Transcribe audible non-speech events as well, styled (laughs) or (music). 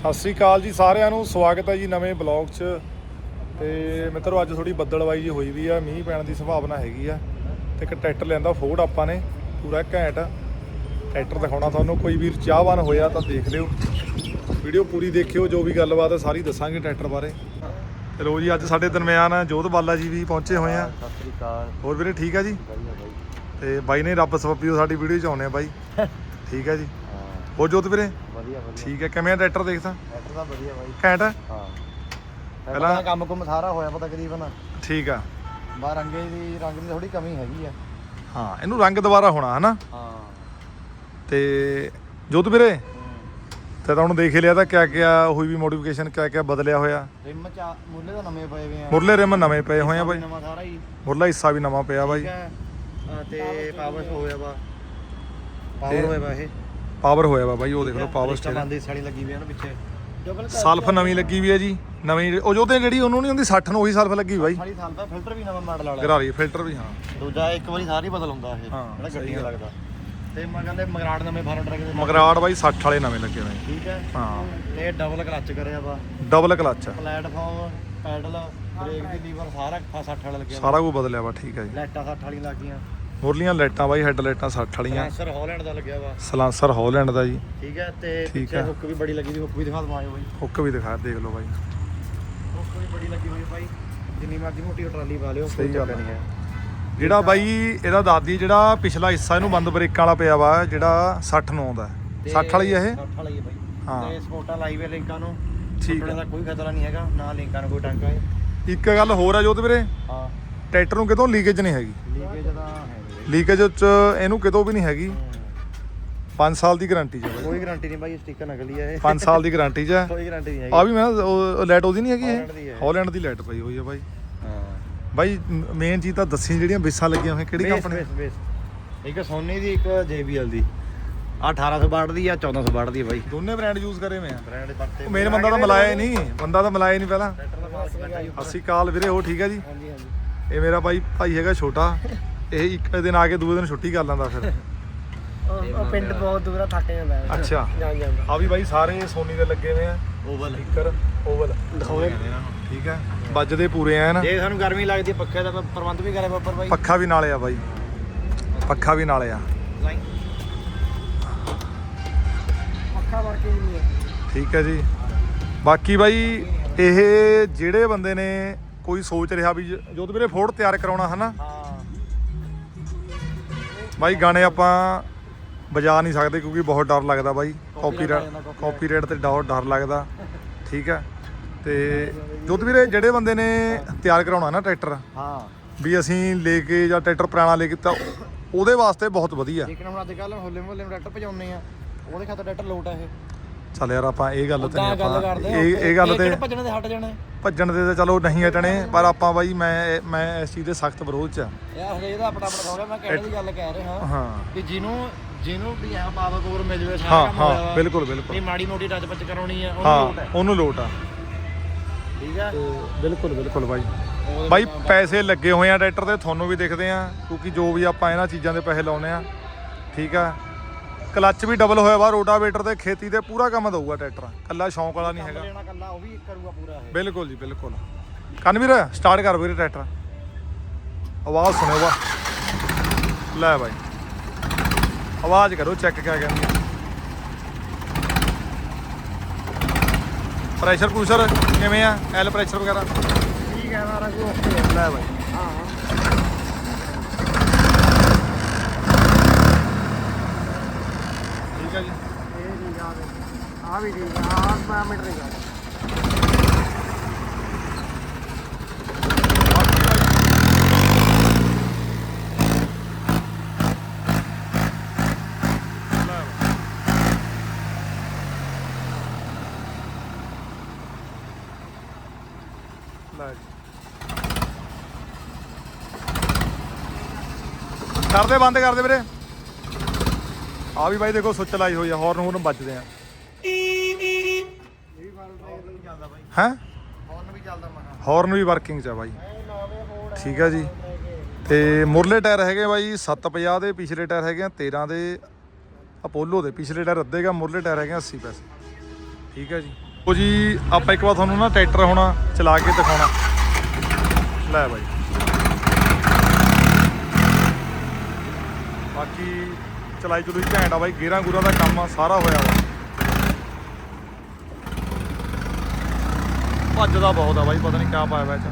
ਸਤਿ ਸ੍ਰੀ ਅਕਾਲ ਜੀ ਸਾਰਿਆਂ ਨੂੰ ਸਵਾਗਤ ਹੈ ਜੀ ਨਵੇਂ ਬਲੌਗ 'ਚ। ਤੇ ਮਿੱਤਰੋ ਅੱਜ ਥੋੜੀ ਬੱਦਲਵਾਈ ਜੀ ਹੋਈ ਵੀ ਆ ਮੀਂਹ ਪੈਣ ਦੀ ਸੰਭਾਵਨਾ ਹੈਗੀ ਆ। ਤੇ ਇੱਕ ਟਰੈਕਟਰ ਲਿਆਂਦਾ ਫੋਰਡ ਆਪਾਂ ਨੇ ਪੂਰਾ ਘੈਂਟ। ਟਰੈਕਟਰ ਦਿਖਾਉਣਾ ਤੁਹਾਨੂੰ ਕੋਈ ਵੀਰ ਚਾਹਵਾਨ ਹੋਇਆ ਤਾਂ ਦੇਖ ਲਿਓ। ਵੀਡੀਓ ਪੂਰੀ ਦੇਖਿਓ ਜੋ ਵੀ ਗੱਲਬਾਤ ਹੈ ਸਾਰੀ ਦੱਸਾਂਗੇ ਟਰੈਕਟਰ ਬਾਰੇ। ਤੇ ਲੋ ਜੀ ਅੱਜ ਸਾਡੇ ਦਰਮਿਆਨ ਜੋਧ ਬਾਲਾ ਜੀ ਵੀ ਪਹੁੰਚੇ ਹੋਏ ਆ। ਸਤਿ ਸ੍ਰੀ ਅਕਾਲ। ਹੋਰ ਵੀਰੇ ਠੀਕ ਆ ਜੀ? ਤੇ ਬਾਈ ਨੇ ਰੱਬ ਸਬੱਬੀਓ ਸਾਡੀ ਵੀਡੀਓ 'ਚ ਆਉਣੇ ਆ ਬਾਈ। (laughs) ਠੀਕ ਆ ਜੀ। ਹੋਰ ਜੋਤ ਵੀਰੇ? ਵਧੀਆ ਵਧੀਆ। ਠੀਕ ਹੈ ਕਿਵੇਂ ਆ ਟਰੈਕਟਰ ਦੇਖਦਾ ਟਰੈਕਟਰ ਤਾਂ ਵਧੀਆ ਬਾਈ। ਘੈਂਟ ਆ? ਹਾਂ। ਪਹਿਲਾਂ- ਪਹਿਲਾਂ ਕੰਮ ਕੁਮ ਸਾਰਾ ਹੋਇਆ ਪਤਾ ਤਕਰੀਬਨ। ਠੀਕ ਆ। ਬਾ ਰੰਗੇ ਦੀ ਰੰਗ ਦੀ ਥੋੜੀ ਕਮੀ ਹੈਗੀ ਆ। ਹਾਂ ਇਹਨੂੰ ਰੰਗ ਦੁਬਾਰਾ ਹੋਣਾ ਹਨਾ? ਹਾਂ। ਤੇ ਜੋਤ ਵੀਰੇ ਤੇ ਤਾਂ ਹੁਣ ਦੇਖ ਹੀ ਲਿਆ ਤਾਂ ਕਿਆ ਕਿਆ ਹੋਈ ਵੀ ਮੋਡੀਫਿਕੇਸ਼ਨ ਕਿਆ ਕਿਆ ਬਦਲਿਆ ਹੋਇਆ। ਰਿਮ ਚਾ ਮੁੱਲੇ ਤਾਂ ਨਵੇਂ ਪਏ ਵੇ ਆ। ਮੁਰਲੇ ਰਿਮ ਨਵੇਂ ਪਏ ਹੋਏ ਆ ਬਾਈ। ਨਵਾਂ ਸਾਰਾ ਹੀ। ਮੁਰਲਾ ਹਿੱਸਾ ਵੀ ਨਵਾਂ ਪਿਆ ਬਾਈ। ਠੀਕ ਹੈ। ਹਾਂ, ਤੇ ਪਾਵਰ ਹੋਇਆ ਵਾ। ਪਾਵਰ ਹੋਇਆ ਵਾ ਇਹ। ਪਾਵਰ ਹੋਇਆ ਵਾ ਬਾਈ ਉਹ ਦੇਖ ਲਓ ਪਾਵਰ ਸਟੇਅਰਿੰਗ ਬੰਦੀ ਸਾੜੀ ਲੱਗੀ ਵੀ ਆ ਨਾ ਪਿੱਛੇ। ਡਬਲ ਸਲਫ ਨਵੀਂ ਲੱਗੀ ਵੀ ਹੈ ਜੀ ਨਵੀਂ ਉਹ ਜੋਤੇ ਜਿਹੜੀ ਉਹਨੂੰ ਨਹੀਂ ਹੁੰਦੀ 60 ਨੂੰ ਉਹੀ ਸਲਫ ਲੱਗੀ ਬਾਈ। ਸਾੜੀ ਸਾਲ ਦਾ ਫਿਲਟਰ ਵੀ ਨਵਾਂ ਮਾਡਲ ਵਾਲਾ। ਗਰਾਰੀ ਫਿਲਟਰ ਵੀ ਹਾਂ। ਦੂਜਾ ਇੱਕ ਵਾਰੀ ਸਾਰੀ ਬਦਲ ਹੁੰਦਾ ਇਹ। ਹਾਂ, ਜਿਹੜਾ ਗੱਡੀ ਦਾ। ਲੱਗਦਾ। ਤੇ ਮੈਂ ਕਹਿੰਦੇ ਮਗਰਾੜ ਨਵੇਂ ਫਾਰਮ ਟਰੈਕ ਦੇ ਮਗਰਾੜ ਬਾਈ 60 ਵਾਲੇ ਨਵੇਂ ਲੱਗੇ ਹੋਏ। ਠੀਕ ਹੈ। ਹਾਂ। ਤੇ ਡਬਲ ਕਲੱਚ ਕਰਿਆ ਵਾ। Double clutch platform pedal brake ਦੀ ਲੀਵਰ ਸਾਰਾ 60 ਵਾਲਾ ਲੱਗਿਆ ਸਾਰਾ ਕੁਝ ਬਦਲਿਆ ਵਾ ਠੀਕ ਹੈ ਜੀ। ਲਾਈਟਾਂ 60 ਵਾਲੀਆਂ ਲੱਗੀਆਂ। ਮੁਰਲੀਆਂ ਲਾਈਟਾਂ ਬਾਈ ਹੈੱਡ ਲਾਈਟਾਂ 60 ਵਾਲੀਆਂ। ਸੈਂਸਰ ਹਾਲੈਂਡ ਦਾ ਲੱਗਿਆ ਵਾ। ਸਲਾਂਸਰ ਹਾਲੈਂਡ ਦਾ ਜੀ। ਠੀਕ ਹੈ ਤੇ ਠੀਕ ਪਿੱਛੇ ਹੈ। ਹੁੱਕ ਵੀ ਬੜੀ ਲੱਗੀ ਦੀ ਹੁੱਕ ਵੀ ਦਿਖਾ ਦਵਾਂ ਬਾਈ। ਹੁੱਕ ਵੀ ਦਿਖਾ ਦੇਖ ਲਓ ਬਾਈ। ਹੁੱਕ ਵੀ ਬੜੀ ਲੱਗੀ ਹੋਈ ਬਾਈ। ਜਿੰਨੀ ਮਰਜ਼ੀ ਮੋਟੀ ਟਰਾਲੀ ਪਾ ਲਿਓ ਕੋਈ ਚੱਕਰ ਨਹੀਂ ਹੈ। ਜਿਹੜਾ ਬਾਈ ਇਹਦਾ ਦਾਦੀ ਜਿਹੜਾ ਪਿਛਲਾ ਹਿੱਸਾ ਇਹਨੂੰ ਬੰਦ ਬ੍ਰੇਕਾਂ ਵਾਲਾ ਪਿਆ ਵਾ ਜਿਹੜਾ 60 ਨੂੰ ਆਉਂਦਾ 60 ਵਾਲੀ ਇਹ? 60 ਵਾਲੀ ਹੈ ਬਾਈ। ਹਾਂ। ਤੇ ਸਪੋਰਟਾਂ ਲਾਈ ਵੇ ਲਿੰਕਾਂ ਨੂੰ। ਠੀਕ ਹੈ ਦਾ ਕੋਈ ਖਤਰਾ ਨਹੀਂ ਹੈਗਾ ਨਾ ਲਿੰਕਾਂ ਨੂੰ ਕੋਈ ਟਾਂਕਾ ਹੈ। ਇੱਕ ਗੱਲ ਹੋਰ ਆ ਜੋਤ ਵੀਰੇ। ਹਾਂ। ਟਰੈਕਟਰ ਨੂੰ ਕਿਤੋਂ ਲੀਕੇਜ ਨਹੀਂ ਹੈਗੀ। ਲੀਕੇਜ ਨੀ ਲੀਕੇਜ ਚ ਇਹਨੂੰ ਕਿਤੋਂ ਵੀ ਨਹੀਂ ਹੈਗੀ। ਬਾਈ। 5 ਸਾਲ ਦੀ ਗਾਰੰਟੀ ਚ ਕੋਈ ਗਾਰੰਟੀ ਨਹੀਂ ਬਾਈ ਸਟicker ਨਕਲੀ ਹੈ ਇਹ। 5 ਸਾਲ ਦੀ ਗਾਰੰਟੀ ਚ ਕੋਈ ਗਾਰੰਟੀ ਨਹੀਂ ਹੈਗੀ। ਆ ਵੀ ਮੈਂ ਲਾਈਟ ਉਹਦੀ ਨਹੀਂ ਹੈਗੀ ਇਹ। ਹਾਲੈਂਡ ਦੀ ਲਾਈਟ ਪਈ ਹੋਈ ਆ ਬਾਈ। ਹਾਂ। ਬਾਈ ਮੇਨ ਚੀਜ਼ ਤਾਂ ਦੱਸੀ ਜਿਹੜੀਆਂ ਬਿੱਸਾਂ ਲੱਗੀਆਂ ਹੋਈਆਂ ਕਿਹੜੀ ਕੰਪਨੀ ਇੱਕ ਸੋਨੀ ਦੀ ਇੱਕ JBL ਦੀ। ਆ 1800 ਵਾਟ ਦੀ ਆ 1400 ਵਾਟ ਦੀ ਹੈ ਬਾਈ। ਦੋਨੇ ਬ੍ਰਾਂਡ ਯੂਜ਼ ਕਰੇ ਆ। ਬ੍ਰਾਂਡ ਪਰਤੇ ਮੇਨ ਬੰਦਾ ਤਾਂ ਮਲਾਇਆ ਨਹੀਂ। ਬੰਦਾ ਤਾਂ ਮਲਾਇਆ ਨਹੀਂ ਪਹਿਲਾਂ। ਅਸੀਂ ਕਾਲ ਵੀਰੇ ਉਹ ਠੀਕ ਹੈ ਜੀ। ਹਾਂਜੀ ਹਾਂਜੀ। ਇਹ ਮੇਰਾ ਭਾਈ ਭਾਈ ਹੈਗਾ ਛੋਟਾ। ਇਹ ਇੱਕ ਦਿਨ ਆ ਕੇ ਦੂਏ ਦਿਨ ਛੁੱਟੀ ਕਰ ਲੈਂਦਾ ਫਿਰ। ਉਹ ਪਿੰਡ ਬਹੁਤ ਦੂਰ ਆ ਥੱਕ ਜਾਂਦਾ ਹੈ। ਅੱਛਾ। ਜਾਂ ਜਾਂਦਾ ਆ ਵੀ ਬਾਈ ਸਾਰੇ ਸੋਨੀ ਦੇ ਲੱਗੇ ਹੋਏ ਆ। ਓਵਲ। Speaker oval. ਦਿਖਾਓਗੇ? ਠੀਕ ਹੈ। ਵੱਜਦੇ ਪੂਰੇ ਆ ਨਾ ਜੇ ਸਾਨੂੰ ਗਰਮੀ ਲੱਗਦੀ ਹੈ ਪੱਖੇ ਦਾ ਪ੍ਰਬੰਧ ਵੀ ਕਰੇ ਬੱਪਰ ਬਾਈ। ਪੱਖਾ ਵੀ ਨਾਲੇ ਆ ਬਾਈ। ਪੱਖਾ ਵੀ ਨਾਲੇ ਆ। ਪੱਖਾ ਵਰਕੇ ਨਹੀਂ ਹੈ। ਠੀਕ ਹੈ ਜੀ। ਬਾਕੀ ਬਾਈ ਇਹ ਜਿਹੜੇ ਬੰਦੇ ਨੇ ਕੋਈ ਸੋਚ ਰਿਹਾ ਵੀ ਜੋਤ ਵੀਰੇ ਫੋੜ ਤਿਆਰ ਕਰਾਉਣਾ ਹਨਾ? ਹਾਂ। ਬਾਈ ਗਾਣੇ ਆਪਾਂ ਵਜਾ ਨਹੀਂ ਸਕਦੇ ਕਿਉਂਕਿ ਬਹੁਤ ਡਰ ਲੱਗਦਾ ਬਾਈ। ਕਾਪੀਰਾਈਟ। ਕਾਪੀਰਾਈਟ ਤੇ ਡਰ ਡਰ ਲੱਗਦਾ ਠੀਕ ਹੈ ਤੇ ਜੋਤ ਵੀਰੇ ਜਿਹੜੇ ਬੰਦੇ ਨੇ ਤਿਆਰ ਕਰਾਉਣਾ ਨਾ ਟਰੈਕਟਰ ਹਾਂ। ਵੀ ਅਸੀਂ ਲੈ ਕੇ ਜਾਂ ਟਰੈਕਟਰ ਪੁਰਾਣਾ ਲੈ ਕੇ ਤਾਂ ਉਹਦੇ ਵਾਸਤੇ ਬਹੁਤ ਵਧੀਆ। ਲੇਕਿਨ ਹੁਣ ਅੱਜ ਕੱਲ ਹੋਲੇ ਮਹੱਲੇ ਨੂੰ ਟਰੈਕਟਰ ਭਜਾਉਂਦੇ ਆ ਉਹਦੇ ਖਾਤਰ ਟਰੈਕਟਰ ਲੋਟ ਆ ਇਹ। ਚੱਲ ਯਾਰ ਆਪਾਂ ਇਹ ਗੱਲ ਤੇ ਨਹੀਂ ਆਪਾਂ ਇਹ ਇਹ ਗੱਲ ਤੇ ਭੱਜਣ ਦੇ ਹਟ ਜਾਣੇ। ਭੱਜਣ ਦੇ ਤਾਂ ਚਲੋ ਨਹੀਂ ਹਟਣੇ ਪਰ ਆਪਾਂ ਬਾਈ ਮੈਂ ਮੈਂ ਇਸ ਚੀਜ਼ ਦੇ ਸਖਤ ਵਿਰੋਧ ਚ ਆ। ਇਹ ਹਰੇ ਇਹਦਾ ਆਪਣਾ ਆਪਣਾ ਥੋੜਾ ਮੈਂ ਕਹਿਣ ਦੀ ਗੱਲ ਕਹਿ ਰਿਹਾ ਹਾਂ। ਕਿ ਜਿਹਨੂੰ ਜਿਹਨੂੰ ਵੀ ਆ ਪਾਵਰ ਕੋਰ ਮਿਲ ਜਵੇ ਸਾਰਾ ਹਾਂ ਕੰਮ ਹੋਇਆ ਹਾਂ ਵਾ। ਬਿਲਕੁਲ ਬਿਲਕੁਲ। ਨਹੀਂ ਮਾੜੀ ਮੋਟੀ ਟੱਚ ਪੱਚ ਕਰਾਉਣੀ ਆ ਉਹਨੂੰ ਲੋਟ ਹਾਂ। ਹੈ ਉਹਨੂੰ ਲੋਟ ਆ। ਠੀਕ ਆ? ਬਿਲਕੁਲ ਬਿਲਕੁਲ ਬਾਈ। ਬਾਈ ਪੈਸੇ ਲੱਗੇ ਹੋਏ ਆ ਟਰੈਕਟਰ ਤੇ ਤੁਹਾਨੂੰ ਵੀ ਦਿਖਦੇ ਆ ਕਿਉਂਕਿ ਜੋ ਵੀ ਆਪਾਂ ਇਹਨਾਂ ਚੀਜ਼ਾਂ ਦੇ ਪੈਸੇ ਲਾਉਨੇ ਆ ਠੀਕ ਆ ਕਲੱਚ ਵੀ ਡਬਲ ਹੋਇਆ ਵਾ ਰੋਟਾਵੇਟਰ ਤੇ ਖੇਤੀ ਤੇ ਪੂਰਾ ਕੰਮ ਦਊਗਾ ਟਰੈਕਟਰ। ਕੱਲਾ ਸ਼ੌਂਕ ਵਾਲਾ ਨਹੀਂ ਹੈਗਾ। ਲੈਣਾ ਕੱਲਾ ਉਹ ਵੀ ਕਰੂਗਾ ਪੂਰਾ ਇਹ। ਬਿਲਕੁਲ ਜੀ ਬਿਲਕੁਲ। ਕਨਵੀਰ ਸਟਾਰਟ ਕਰ ਵੀਰੇ ਟਰੈਕਟਰ। ਆਵਾਜ਼ ਸੁਣਿਓ ਵਾ। ਲੈ ਬਾਈ। ਆਵਾਜ਼ ਕਰੋ ਚੈੱਕ ਕਿਆ ਕਹਿੰਦੀ ਪ੍ਰੈਸ਼ਰ ਪ੍ਰੂਸ਼ਰ ਕਿਵੇਂ ਆ? ਐਲ ਪ੍ਰੈਸ਼ਰ ਵਗੈਰਾ? ਠੀਕ ਹੈ ਸਾਰਾ ਕੁਝ ਓਕੇ ਹੈ ਲੈ ਬਾਈ। ਹਾਂ। ਠੀਕ ਹੈ ਜੀ। ਇਹ ਆ ਵੀ ਠੀਕ ਆ ਆਹ ਪੈਰਾਮੀਟਰ ਕਰਦੇ ਬੰਦ ਕਰਦੇ ਵੀਰੇ। ਆ ਵੀ ਬਾਈ ਦੇਖੋ ਸੁੱਚ ਲਾਈ ਹੋਈ ਆ ਹੌਰਨ ਹੌਰਨ ਵੱਜਦੇ ਆ। ਹੈ? ਹੌਰਨ ਵੀ ਵਰਕਿੰਗ ਚ ਆ ਬਾਈ। ਠੀਕ ਹੈ ਜੀ। ਤੇ ਮੁਰਲੇ ਟਾਇਰ ਹੈਗੇ ਬਾਈ 750 ਦੇ ਪਿਛਲੇ ਟਾਇਰ ਹੈਗੇ ਆ 13 ਦੇ ਅਪੋਲੋ ਦੇ ਪਿਛਲੇ ਟਾਇਰ ਅੱਧੇਗਾ ਮੁਰਲੇ ਟਾਇਰ ਹੈਗੇ ਆ 80 ਪੈਸੇ। ਠੀਕ ਹੈ ਜੀ। ਉਹ ਜੀ, ਆਪਾਂ ਇੱਕ ਵਾਰ ਤੁਹਾਨੂੰ ਨਾ ਟਰੈਕਟਰ ਹੋਣਾ ਚਲਾ ਕੇ ਦਿਖਾਉਣਾ। ਲੈ ਬਾਈ। ਬਾਕੀ ਚਲਾਈ ਚਲੂਈ ਘੈਂਟ ਆ ਬਾਈ, ਗੇਰਾਂ ਗੂਰਾਂ ਦਾ ਕੰਮ ਆ, ਸਾਰਾ ਹੋਇਆ ਵਾ। ਭੱਜਦਾ ਬਹੁਤ ਆ ਬਾਈ, ਪਤਾ ਨਹੀਂ ਕਿਆ ਪਾਇਆ ਵਿੱਚ